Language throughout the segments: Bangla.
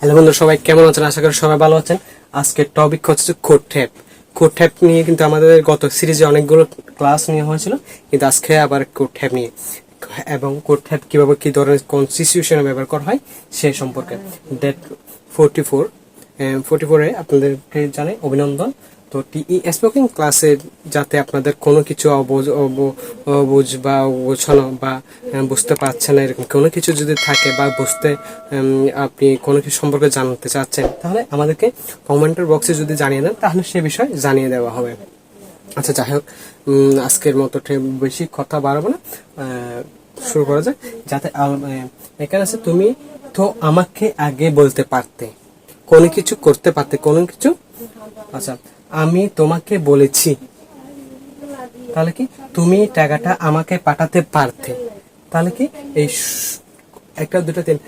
হ্যালো বন্ধু, সবাই কেমন আছেন? আশা করি সবাই ভালো আছেন। আজকে টপিক হচ্ছে কোড ট্যাপ কোড ট্যাপ নিয়ে কিন্তু আমাদের গত সিরিজে অনেকগুলো ক্লাস নিয়ে হয়েছিল, কিন্তু আজকে আবার কোড ট্যাপ নিয়ে। এবং কোড ট্যাপ কীভাবে, কি ধরনের, কোন সিচুয়েশনে ব্যবহার করা হয়, সে সম্পর্কে। ডেট ফোরটি ফোর ফোরটি ফোরে আপনাদেরকে জানে অভিনন্দন। তো টিই স্পোকিং ক্লাসে যাতে আপনাদের কোনো কিছু অবুঝ অবুঝ বা গোছানো বা বুঝতে পারছেন না এরকম কোনো কিছু যদি থাকে বা বুঝতে আপনি কোনো কিছু সম্পর্কে জানতে চাচ্ছেন, তাহলে আমাদেরকে কমেন্টের বক্সে যদি জানিয়ে দেন, তাহলে সে বিষয় জানিয়ে দেওয়া হবে। আচ্ছা যাই হোক আজকের মতো বেশি কথা বাড়াবো না। শুরু করা যায় যাতে এখানে আছে, তুমি তো আমাকে আগে বলতে পারতে। কোনো কিছু করতে পারতে, কোনো কিছু? আচ্ছা আমি তোমাকে বলেছি। তাহলে কি? তুমি টাকাটা আমাকে পাঠাতে পারতে। তাহলে কি? এই একটা দুটো তিন,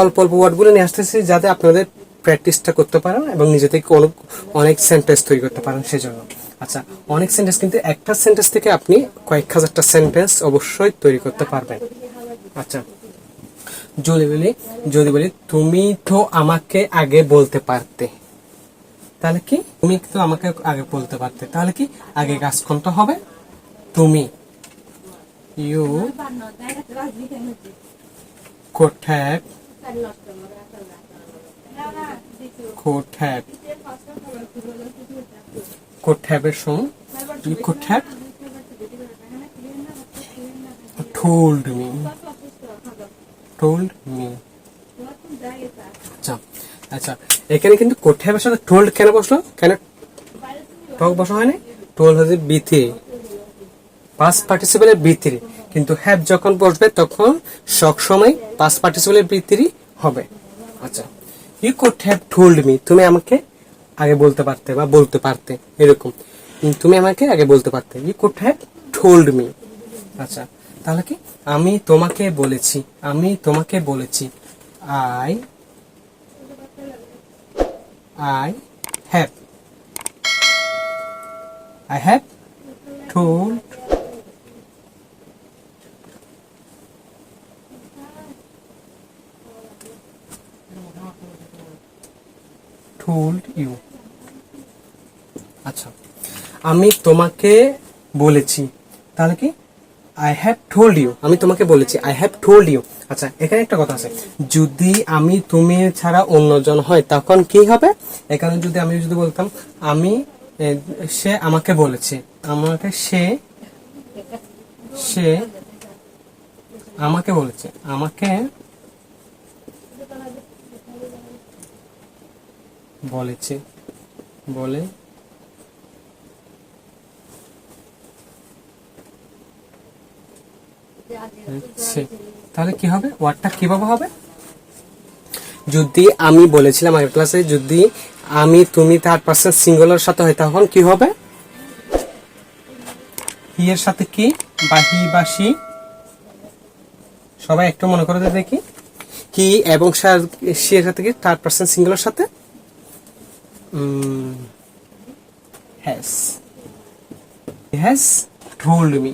অল্প অল্প ওয়ার্ডগুলো নিয়ে আসতেছি যাতে আপনাদের প্র্যাকটিসটা করতে পারেন এবং নিজে থেকে অনেক সেন্টেন্স তৈরি করতে পারেন সেজন্য। আচ্ছা অনেক সেন্টেন্স কিন্তু একটা সেন্টেন্স থেকে আপনি কয়েক হাজারটা সেন্টেন্স অবশ্যই তৈরি করতে পারবেন। আচ্ছা যদি বলি যদি বলি, তুমি তো আমাকে আগে বলতে পারতে। তাহলে কি? তুমি কিন্তু আমাকে আগে বলতে পারতে। তাহলে কি? আগে গাছ কোনটা হবে। তুমি। You told me told me আচ্ছা এখানে কিন্তু এর সাথে told কেন বসল? কেন টক বসা হয়নি? টোল হচ্ছে বিথি পাস পার্টিসিপেলের ভিতরে কিন্তু হ্যাভ যখন বসবে, তখন সব সময় পাস পার্টিসিপেলের ভিতরে হবে। আচ্ছা you could have told me তুমি আমাকে আগে বলতে পারতে বা বলতে পারতে, এরকম। তুমি আমাকে আগে বলতে পারতে। You could have told me আচ্ছা তাহলে কি? আমি তোমাকে বলেছি, আমি তোমাকে বলেছি। I I have I have told told you. আচ্ছা আমি তোমাকে বলেছি। তাহলে কি? আই হ্যাভ টোল্ড ইউ আমি তোমাকে বলেছি আই হ্যাভ টোল্ড ইউ আচ্ছা এখানে একটা কথা আছে। যদি আমি তুমি ছাড়া অন্যজন হয়, তখন কি হবে? এখানে যদি আমি যদি বলতাম, আমি সে আমাকে বলেছে। আমাকে সে সে আমাকে বলেছে। আমাকে বলেছে। বলে তাহলে কি হবে? ওয়ার্ডটা কীভাবে হবে? যদি আমি বলেছিলাম আগের ক্লাসে যদি আমি তুমি থার্ড পার্সন সিঙ্গুলার সাথে হয় তখন কি হবে? হি এর সাথে কি? বা হি বা সি সবাই একটু মনে করে দেখি। হি এবং সি এর সাথে কি? থার্ড পার্সন সিঙ্গুলার সাথে? Has has told me.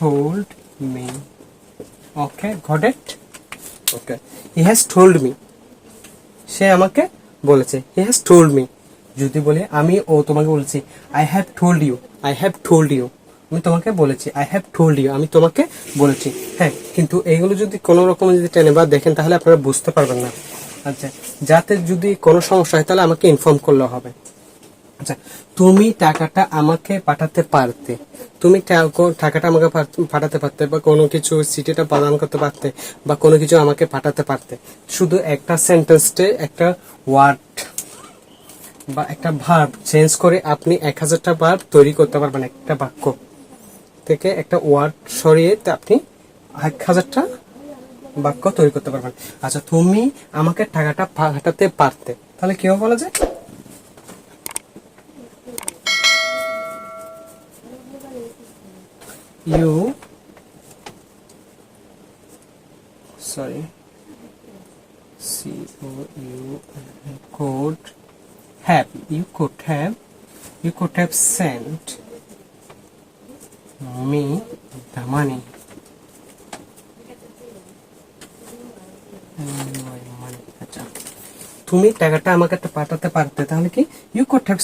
Told me. Okay got it? Okay. He has told me. সে আমাকে বলেছে হি হ্যাজ টোল্ড মি যদি বলে আমি ও তোমাকে বলেছি I have told you I have told you আমি তোমাকে বলেছি আই হ্যাভ টোল্ড ইউ আমি তোমাকে বলেছি। হ্যাঁ কিন্তু এইগুলো যদি কোনো রকম যদি টেনে বা দেখেন তাহলে আপনারা বুঝতে পারবেন না। আচ্ছা যাতে যদি কোনো সমস্যা হয় তাহলে আমাকে ইনফর্ম করলে হবে। আচ্ছা তুমি টাকাটা আমাকে পাঠাতে পারতে। তুমি টাকাটা আমাকে পাঠ- পাঠাতে পারতে বা কোনো কিছু সিটিটা প্রদান করতে পারতে বা কোনো কিছু আমাকে পাঠাতে পারতে। শুধু একটা সেন্টেন্সে একটা ওয়ার্ড বা একটা ভার্ব চেঞ্জ করে আপনি এক হাজারটা ভার্ব তৈরি করতে পারবেন, একটা বাক্য। থেকে একটা ওয়ার্ড সরিয়ে আপনি এক হাজারটা বাক্য তৈরি করতে পারবেন। আচ্ছা তুমি আমাকে টাকাটা পাঠাতে পারতে, তাহলে কেউ বলা যায়? you sorry c o u could have you could have you could have sent me the money Mm, my money তুমি টাকাটা আমাকে একটা পাঠাতে পারতে তাহলে কি you could have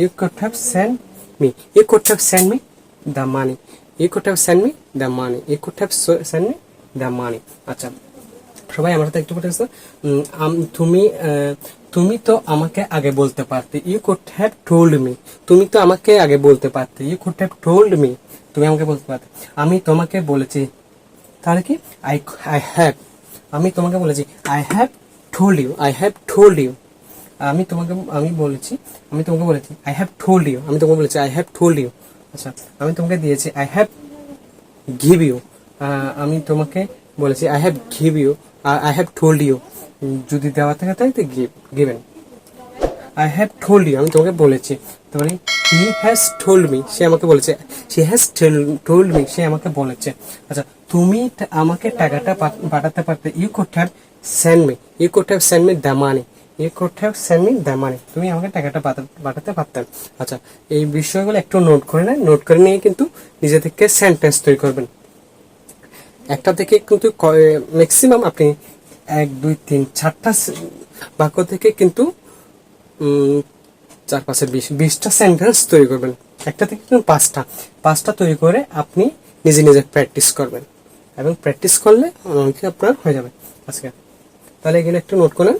you could have send me you could have send me the money you could have send me the money you could have send me the money আচ্ছা সবাই আমার সাথে একটু বলতেছে তুমি তুমি তো আমাকে আগে বলতে পারতে। You could have told me তুমি তো আমাকে আগে বলতে পারতে। You could have told me তুমি আমাকে বলতে পারতে। আমি তোমাকে বলেছি। তাহলে কি? আই আই হ্যাভ আমি তোমাকে বলেছি I have told you I have told you আমি তোমাকে, আমি বলেছি, আমি তোমাকে বলেছি আই হ্যাভ টোল্ড ইউ আমি তোমাকে বলেছি আই হ্যাভ টোল্ড ইউ আচ্ছা আমি তোমাকে দিয়েছি আই হ্যাভ গিভ ইউ আমি তোমাকে বলেছি I have give you I have told you যদি দেওয়া থাকে তাই তো give given I have told you আমি তোমাকে বলেছি তাহলে হি হ্যাজ টোল্ড মি সে আমাকে বলেছে সে হ্যাজ টোল্ড মি সে আমাকে বলেছে। আচ্ছা তুমি আমাকে টাকাটা পাঠাতে পারতে you could have send me you could have send me the money you could have send me the তুমি আমাকে টাকাটা পাঠা- পাঠাতে পারতেন আচ্ছা এই বিষয়গুলো একটু নোট করে নেন। নোট করে নিয়ে কিন্তু নিজে থেকে সেন্টেন্স তৈরি করবেন। একটা থেকে কিন্তু ম্যাক্সিমাম আপনি এক, দুই, তিন, চারটা বাক্য থেকে কিন্তু চার, পাঁচের বিশ, বিশটা সেন্টেন্স তৈরি করবেন। একটা থেকে কিন্তু পাঁচটা। পাঁচটা তৈরি করে আপনি নিজে নিজে প্র্যাকটিস করবেন। এবং প্র্যাকটিস করলে অনেক আপনার হয়ে যাবে। আজকে। তাহলে এখানে একটু নোট করেন